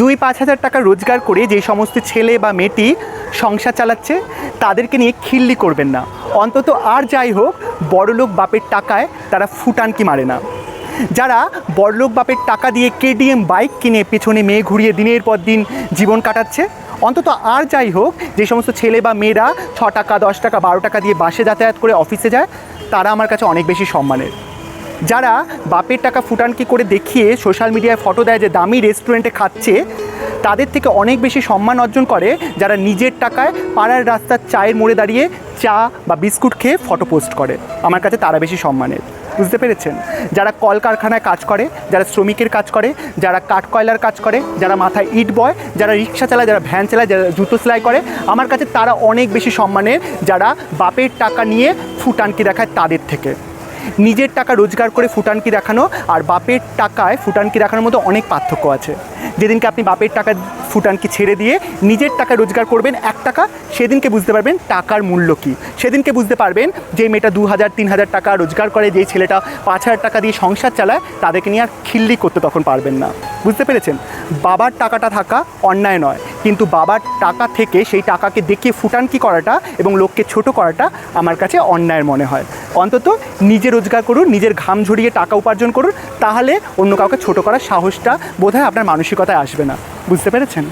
দুই পাঁচ হাজার টাকা রোজগার করে যে সমস্ত ছেলে বা মেয়েটি সংসার চালাচ্ছে, তাদেরকে নিয়ে খিল্লি করবেন না। অন্তত আর যাই হোক, বড়লোক বাপের টাকায় তারা ফুটানকি মারে না। যারা বড়লোক বাপের টাকা দিয়ে কেডিএম বাইক কিনে পেছনে মেয়ে ঘুরিয়ে দিনের পর দিন জীবন কাটাচ্ছে, অন্তত আর যাই হোক, যে সমস্ত ছেলে বা মেয়েরা ছ টাকা, দশ টাকা, বারো টাকা দিয়ে বাসে যাতায়াত করে অফিসে যায়, তারা আমার কাছে অনেক বেশি সম্মানের। যারা বাপের টাকা ফুটানকি করে দেখিয়ে সোশ্যাল মিডিয়ায় ফটো দেয় যে দামি রেস্টুরেন্টে খাচ্ছে, তাদের থেকে অনেক বেশি সম্মান অর্জন করে যারা নিজের টাকায় পাড়ার রাস্তার চায়ের মোড়ে দাঁড়িয়ে চা বা বিস্কুট খেয়ে ফটো পোস্ট করে। আমার কাছে তারা বেশি সম্মানের, বুঝতে পেরেছেন? যারা কলকারখানায় কাজ করে, যারা শ্রমিকের কাজ করে, যারা কাঠ কয়লার কাজ করে, যারা মাথায় ইট বয়, যারা রিক্সা চালায়, যারা ভ্যান চালায়, যারা জুতো সেলাই করে, আমার কাছে তারা অনেক বেশি সম্মানের যারা বাপের টাকা নিয়ে ফুটানকি দেখায় তাদের থেকে। নিজের টাকা রোজগার করে ফুটানকি দেখানো আর বাপের টাকায় ফুটানকি দেখানোর মধ্যে অনেক পার্থক্য আছে। যেদিনকে আপনি বাপের টাকা ফুটানকি ছেড়ে দিয়ে নিজের টাকা রোজগার করবেন এক টাকা, সেদিনকে বুঝতে পারবেন টাকার মূল্য কী। সেদিনকে বুঝতে পারবেন যে মেয়েটা দু হাজার, তিন হাজার টাকা রোজগার করে, যেই ছেলেটা পাঁচ হাজার টাকা দিয়ে সংসার চালায়, তাদেরকে নিয়ে আর খিল্লি করতে তখন পারবেন না। বুঝতে পেরেছেন? বাবার টাকাটা থাকা অন্যায় নয়। কিন্তু বাবার টাকা থেকে সেই টাকাকে দেখিয়ে ফুটানকি করাটা এবং লোককে ছোট করাটা আমার কাছে অন্যায়ের মনে হয়। অন্তত নিজে রোজগার করুন, নিজের ঘাম ঝরিয়ে টাকা উপার্জন করুন, তাহলে অন্য কাউকে ছোট করার সাহসটা বোধহয় আপনার মানসিকতায় আসবে না। বুঝতে পেরেছেন?